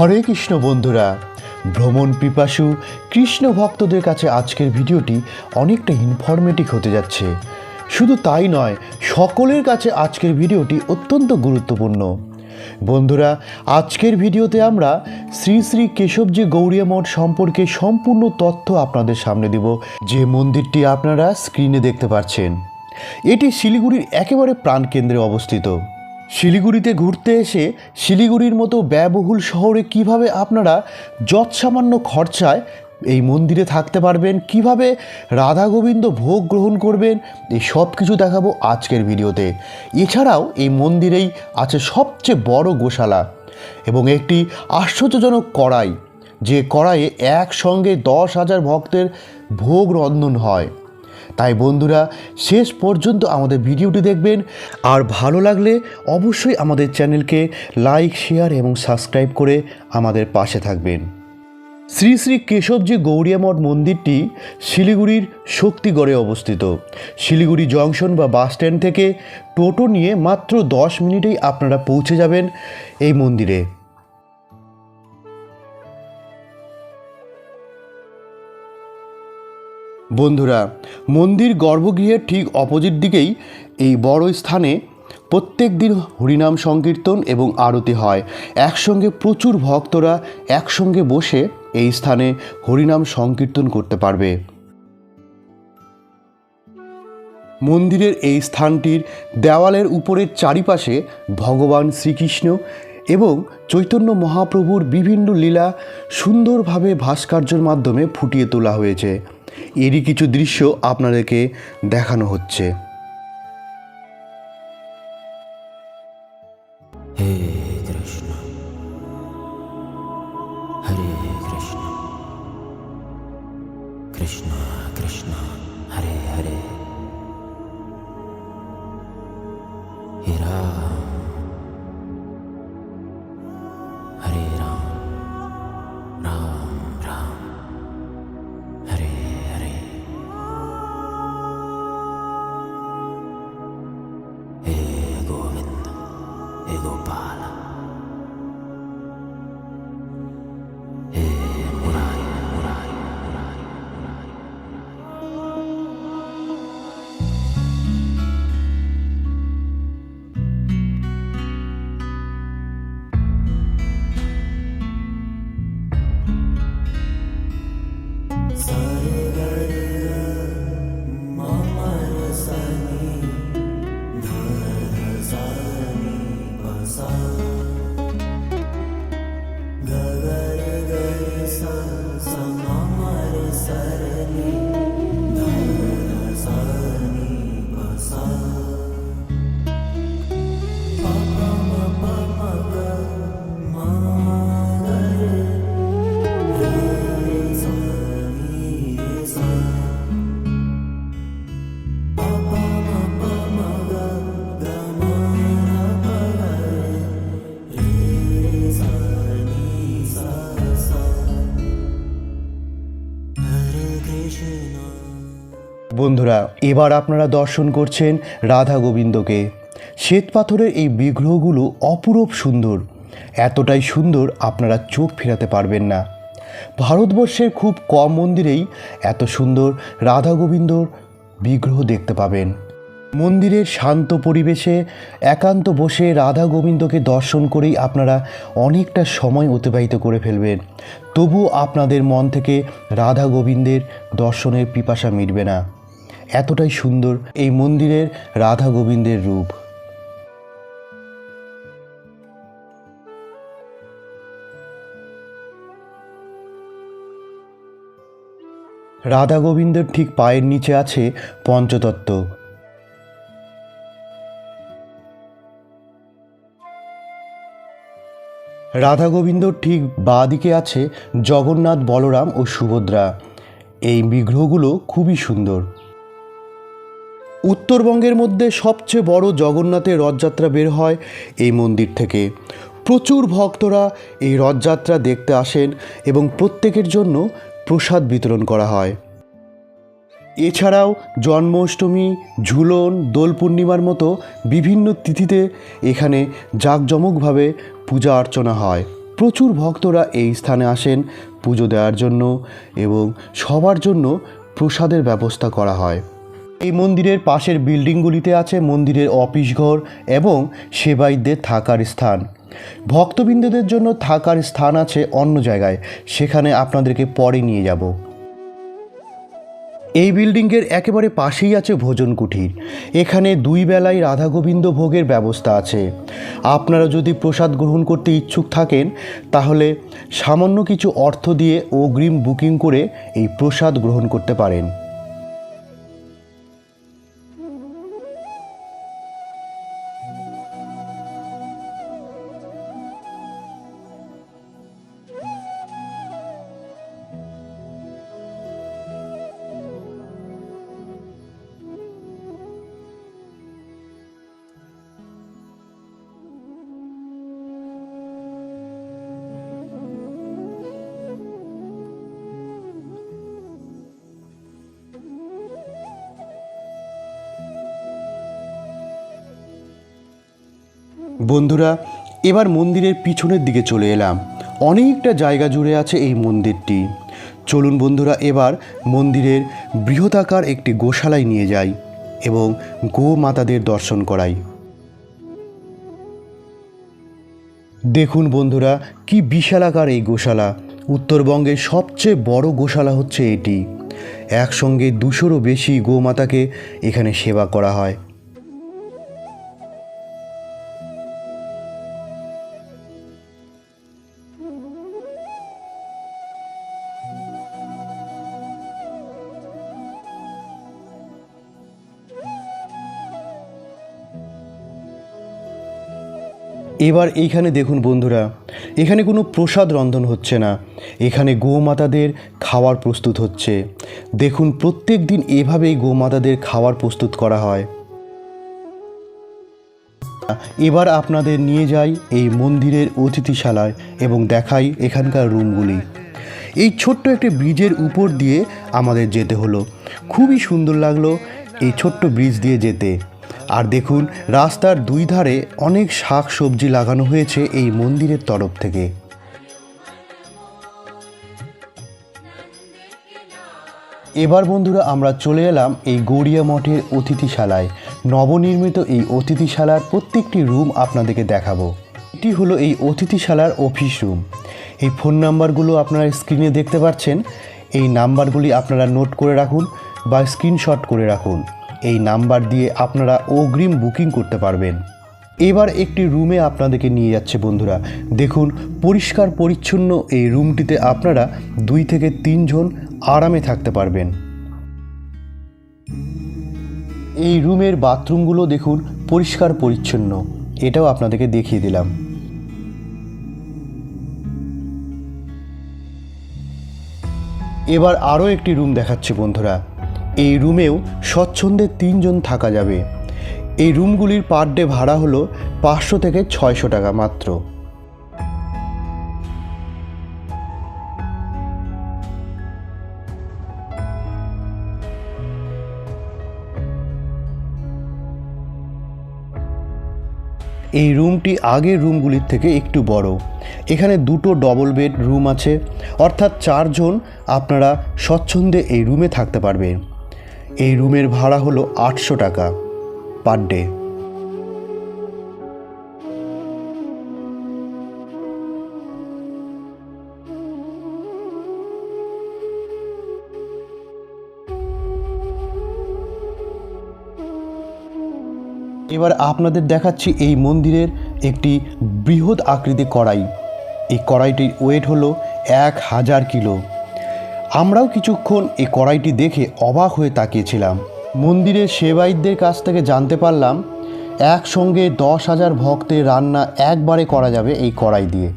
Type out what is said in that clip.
হরে কৃষ্ণ বন্ধুরা, ভ্রমণ পিপাসু কৃষ্ণ ভক্তদের কাছে আজকের ভিডিওটি অনেকটা ইনফরমেটিভ হতে যাচ্ছে। শুধু তাই নয়, সকলের কাছে আজকের ভিডিওটি অত্যন্ত গুরুত্বপূর্ণ। বন্ধুরা, আজকের ভিডিওতে আমরা শ্রী শ্রী কেশবজি গৌরিয়া মঠ সম্পর্কে সম্পূর্ণ তথ্য আপনাদের সামনে দেব। যে মন্দিরটি আপনারা স্ক্রিনে দেখতে পাচ্ছেন এটি শিলিগুড়ির একেবারে প্রাণকেন্দ্রে অবস্থিত। শিলিগুড়িতে ঘুরতে এসে শিলিগুড়ির মতো ব্যয়বহুল শহরে কীভাবে আপনারা যৎসামান্য খরচায় এই মন্দিরে থাকতে পারবেন, কীভাবে রাধা গোবিন্দ ভোগ গ্রহণ করবেন, এই সব কিছু দেখাবো আজকের ভিডিওতে। এছাড়াও এই মন্দিরেই আছে সবচেয়ে বড় গোশালা এবং একটি আশ্চর্যজনক কড়াই, যে কড়াইয়ে একসঙ্গে দশ হাজার ভক্তের ভোগ রন্ধন হয়। তাই বন্ধুরা, শেষ পর্যন্ত আমাদের ভিডিওটি দেখবেন। আর ভালো লাগলে অবশ্যই আমাদের চ্যানেলকে লাইক, শেয়ার এবং সাবস্ক্রাইব করে আমাদের পাশে থাকবেন। শ্রী শ্রী কেশবজি গৌরিয়া মঠ মন্দিরটি শিলিগুড়ির শক্তিগড়ে অবস্থিত। শিলিগুড়ি জংশন বা বাস স্ট্যান্ড থেকে টোটো নিয়ে মাত্র দশ মিনিটেই আপনারা পৌঁছে যাবেন এই মন্দিরে। বন্ধুরা, মন্দির গর্ভগৃহের ঠিক অপোজিট দিকেই এই বড় স্থানে প্রত্যেক দিন হরিনাম সংকীর্তন এবং আরতি হয়। একসঙ্গে প্রচুর ভক্তরা একসঙ্গে বসে এই স্থানে হরিনাম সংকীর্তন করতে পারবে। মন্দিরের এই স্থানটির দেওয়ালের উপরের চারিপাশে ভগবান শ্রীকৃষ্ণ এবং চৈতন্য মহাপ্রভুর বিভিন্ন লীলা সুন্দরভাবে ভাস্কর্যের মাধ্যমে ফুটিয়ে তোলা হয়েছে। এরই কিছু দৃশ্য আপনাদেরকে দেখানো হচ্ছে। হে কৃষ্ণ। কৃষ্ণ। কৃষ্ণ হে 走吧。বন্ধুরা, এবার আপনারা দর্শন করছেন রাধা গোবিন্দকে। শ্বেত পাথরের এই বিগ্রহগুলো অপূরব সুন্দর। এতটাই সুন্দর আপনারা চোখ ফেরাতে পারবেন না। ভারতবর্ষের খুব কম মন্দিরেই এত সুন্দর রাধা গোবিন্দর বিগ্রহ দেখতে পাবেন। মন্দিরের শান্ত পরিবেশে একান্ত বসে রাধা গোবিন্দকে দর্শন করেই আপনারা অনেকটা সময় অতিবাহিত করে ফেলবেন। তবুও আপনাদের মন থেকে রাধা গোবিন্দের দর্শনের পিপাসা মিটবে না। এতটাই সুন্দর এই মন্দিরের রাধা গোবিন্দের রূপ। রাধা গোবিন্দের ঠিক পায়ের নিচে আছে পঞ্চতত্ত্ব। রাধা গোবিন্দর ঠিক বাঁ দিকে আছে জগন্নাথ, বলরাম ও সুভদ্রা। এই বিগ্রহগুলো খুবই সুন্দর। উত্তরবঙ্গের মধ্যে সবচেয়ে বড় জগন্নাথের রথযাত্রা বের হয় এই মন্দির থেকে। প্রচুর ভক্তরা এই রথযাত্রা দেখতে আসেন এবং প্রত্যেকের জন্য প্রসাদ বিতরণ করা হয়। এছাড়াও জন্মাষ্টমী, ঝুলন, দোল পূর্ণিমার মতো বিভিন্ন তিথিতে এখানে জাঁকজমকভাবে পূজা অর্চনা হয়। প্রচুর ভক্তরা এই স্থানে আসেন পুজো দেওয়ার জন্য এবং সবার জন্য প্রসাদের ব্যবস্থা করা হয়। এই মন্দিরের পাশের বিল্ডিংগুলিতে আছে মন্দিরের অফিস ঘর এবং সেবাইদের থাকার স্থান। ভক্তবৃন্দদের জন্য থাকার স্থান আছে অন্য জায়গায়। সেখানে আপনাদেরকে পরে নিয়ে যাব। এই বিল্ডিংয়ের একেবারে পাশেই আছে ভোজন কুঠির এখানে দুই বেলায় রাধাগোবিন্দ ভোগের ব্যবস্থা আছে। আপনারা যদি প্রসাদ গ্রহণ করতে ইচ্ছুক থাকেন, তাহলে সামান্য কিছু অর্থ দিয়ে অগ্রিম বুকিং করে এই প্রসাদ গ্রহণ করতে পারেন। বন্ধুরা, এবার মন্দিরের পিছনের দিকে চলে এলাম। অনেকটা জায়গা জুড়ে আছে এই মন্দিরটি। চলুন বন্ধুরা, এবার মন্দিরের বৃহদাকার একটি গোশালায় নিয়ে যাই এবং গো মাতাদের দর্শন করাই। দেখুন বন্ধুরা, কি বিশালাকার এই গোশালা। উত্তরবঙ্গের সবচেয়ে বড় গোশালা হচ্ছে এটি। একসঙ্গে দুশোরও বেশি গোমাতাকে এখানে সেবা করা হয়। এবার এইখানে দেখুন বন্ধুরা, এখানে কোনো প্রসাদ রন্ধন হচ্ছে না। এখানে গোমাতাদের খাওয়ার প্রস্তুত হচ্ছে। দেখুন, প্রত্যেক দিন এভাবেই গোমাতাদের খাওয়ার প্রস্তুত করা হয়। এবার আপনাদের নিয়ে যাই এই মন্দিরের অতিথিশালায় এবং দেখাই এখানকার রুমগুলি। এই ছোট্ট একটি ব্রিজের উপর দিয়ে আমাদের যেতে হলো। খুবই সুন্দর লাগল এই ছোট্ট ব্রিজ দিয়ে যেতে। আর দেখুন, রাস্তার দুই ধারে অনেক শাক সবজি লাগানো হয়েছে এই মন্দিরের তরফ থেকে। এবার বন্ধুরা আমরা চলে এলাম এই গড়িয়া মঠের অতিথিশালায়। নবনির্মিত এই অতিথিশালার প্রত্যেকটি রুম আপনাদেরকে দেখাবো। এটি হলো এই অতিথিশালার অফিস রুম। এই ফোন নাম্বারগুলো আপনারা স্ক্রিনে দেখতে পাচ্ছেন। এই নাম্বারগুলি আপনারা নোট করে রাখুন বা স্ক্রিনশট করে রাখুন। এই নাম্বার দিয়ে আপনারা অগ্রিম বুকিং করতে পারবেন। এবার একটি রুমে আপনাদেরকে নিয়ে যাচ্ছে বন্ধুরা। দেখুন, পরিষ্কার পরিচ্ছন্ন এই রুমটিতে আপনারা দুই থেকে তিনজন আরামে থাকতে পারবেন। এই রুমের বাথরুমগুলো দেখুন, পরিষ্কার পরিচ্ছন্ন। এটাও আপনাদেরকে দেখিয়ে দিলাম। এবার আরও একটি রুম দেখাচ্ছে বন্ধুরা। এই রুমেও স্বচ্ছন্দে তিনজন থাকা যাবে। এই রুমগুলির পার ডে ভাড়া হলো পাঁচশো থেকে ছয়শো টাকা মাত্র। এই রুমটি আগের রুমগুলির থেকে একটু বড়। এখানে দুটো ডবল বেড রুম আছে। অর্থাৎ চারজন আপনারা স্বচ্ছন্দে এই রুমে থাকতে পারবেন এই রুমের ভাড়া হলো আটশো টাকা পার ডে। এবার আপনাদের দেখাচ্ছি এই মন্দিরের একটি বৃহৎ আকৃতি কড়াই। এই কড়াইটির ওয়েট হলো এক হাজার কিলো। আমরাও কিছুক্ষণ এই কড়াইটি দেখে অবাক হয়ে তাকিয়েছিলাম। মন্দিরের সেবায়িতদের কাছ থেকে জানতে পারলাম, একসঙ্গে দশ হাজার ভক্তের রান্না একবারে করা যাবে এই কড়াই দিয়ে।